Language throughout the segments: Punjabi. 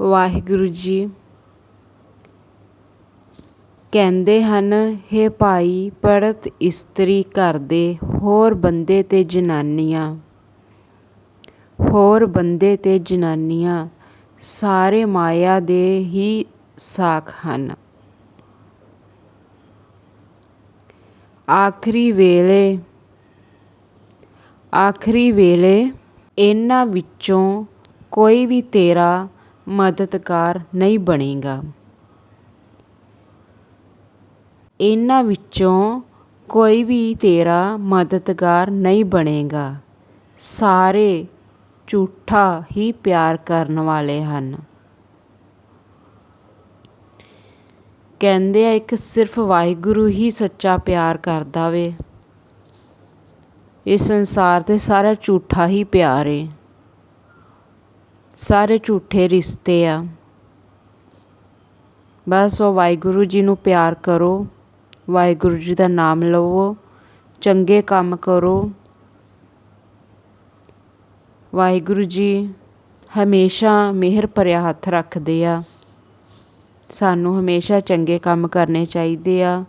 ਵਾਹਿਗੁਰੂ ਜੀ ਕਹਿੰਦੇ ਹਨ, ਹੇ ਭਾਈ ਪੜਤ ਇਸਤਰੀ ਘਰ ਦੇ, ਹੋਰ ਬੰਦੇ ਤੇ ਜਨਾਨੀਆਂ। ਹੋਰ ਬੰਦੇ ਤੇ ਜਨਾਨੀਆਂ, ਸਾਰੇ ਮਾਇਆ ਦੇ ਹੀ ਸਾਖ ਹਨ। ਆਖਰੀ ਵੇਲੇ ਆਖਰੀ ਵੇਲੇ ਇਹਨਾਂ ਵਿੱਚੋਂ ਕੋਈ ਵੀ ਤੇਰਾ ਮਦਦਗਾਰ ਨਹੀਂ ਬਣੇਗਾ। ਇਹਨਾਂ ਵਿੱਚੋਂ ਕੋਈ ਵੀ ਤੇਰਾ ਮਦਦਗਾਰ ਨਹੀਂ ਬਣੇਗਾ। ਸਾਰੇ ਝੂਠਾ ਹੀ ਪਿਆਰ ਕਰਨ ਵਾਲੇ ਹਨ। ਕਹਿੰਦੇ ਆ, ਇੱਕ ਸਿਰਫ ਵਾਹਿਗੁਰੂ ਹੀ ਸੱਚਾ ਪਿਆਰ ਕਰਦਾ ਵੇ। ਇਸ ਸੰਸਾਰ ਤੇ ਸਾਰਾ ਝੂਠਾ ਹੀ ਪਿਆਰ ਏ। ਸਾਰੇ ਝੂਠੇ ਰਿਸ਼ਤੇ ਆ। ਬਸ ਉਹ ਵਾਹਿਗੁਰੂ ਜੀ ਨੂੰ ਪਿਆਰ ਕਰੋ, ਵਾਹਿਗੁਰੂ ਜੀ ਦਾ ਨਾਮ ਲਵੋ, ਚੰਗੇ ਕੰਮ ਕਰੋ। ਵਾਹਿਗੁਰੂ ਜੀ ਹਮੇਸ਼ਾ ਮਿਹਰ ਭਰਿਆ ਹੱਥ ਰੱਖਦੇ ਆ। ਸਾਨੂੰ ਹਮੇਸ਼ਾ ਚੰਗੇ ਕੰਮ ਕਰਨੇ ਚਾਹੀਦੇ ਆ,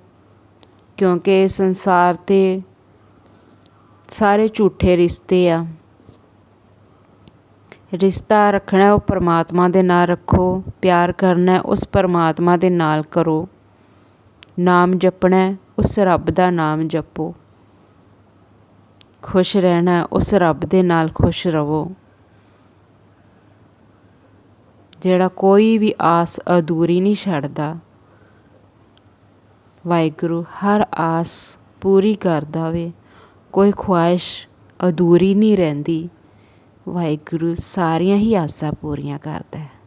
ਕਿਉਂਕਿ ਸੰਸਾਰ ਤੇ ਸਾਰੇ ਝੂਠੇ ਰਿਸ਼ਤੇ ਆ। ਰਿਸ਼ਤਾ ਰੱਖਣਾ ਉਹ ਪਰਮਾਤਮਾ ਦੇ ਨਾਲ ਰੱਖੋ, ਪਿਆਰ ਕਰਨਾ ਉਸ ਪਰਮਾਤਮਾ ਦੇ ਨਾਲ ਕਰੋ। ਨਾਮ ਜਪਣਾ ਉਸ ਰੱਬ ਦਾ ਨਾਮ ਜਪੋ। ਖੁਸ਼ ਰਹਿਣਾ ਉਸ ਰੱਬ ਦੇ ਨਾਲ ਖੁਸ਼ ਰਹੋ। ਜਿਹੜਾ ਕੋਈ ਵੀ ਆਸ ਅਧੂਰੀ ਨਹੀਂ ਛੱਡਦਾ, ਵਾਹਿਗੁਰੂ, ਹਰ ਆਸ ਪੂਰੀ ਕਰਦਾ ਵੇ। ਕੋਈ ਖੁਆਇਸ਼ ਅਧੂਰੀ ਨਹੀਂ ਰਹਿੰਦੀ। ਵਾਹਿਗੁਰੂ ਸਾਰੀਆਂ ਹੀ ਆਸਾਂ ਪੂਰੀਆਂ ਕਰਦਾ ਹੈ।